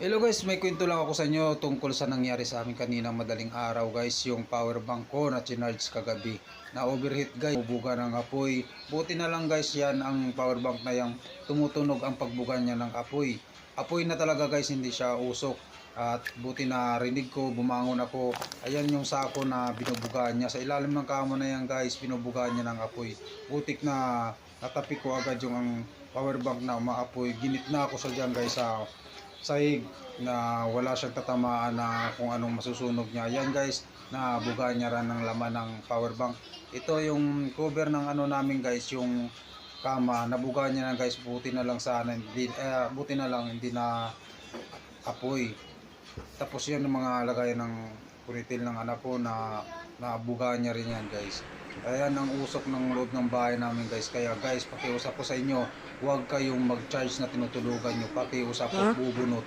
Hello guys, may kwento lang ako sa inyo tungkol sa nangyari sa amin kanina madaling araw guys, yung power bank ko na chinarge kagabi. Na overheat guys, bubuga ng apoy. Buti na lang guys yan ang power bank na yung tumutunog ang pagbuga niya ng apoy. Apoy na talaga guys, hindi siya usok. At buti na rinig ko, bumangon ako. Ayan yung sako na binubugaan niya. Sa ilalim ng kamo na yan guys, binubugaan niya ng apoy. Butik na natapi ko agad yung ang power bank na umaapoy. Ginit na ako sa dyan guys sa sahig na wala siyang tatamaan na kung anong masusunog niya. Yan guys, nabuga niya rin ng laman ng power bank. Ito yung cover ng ano namin guys, yung kama. Nabuga niya na guys, buti na lang sana. Hindi, eh, buti na lang hindi na apoy. Tapos yan ang mga lagay ng punitil ng anak ko na nabuga niya rin yan guys. Ayan ang usok ng loob ng bahay namin guys. Kaya guys, pakiusap ko sa inyo, huwag kayong mag-charge na tinutulugan nyo. Pakiusap ko, bubunot.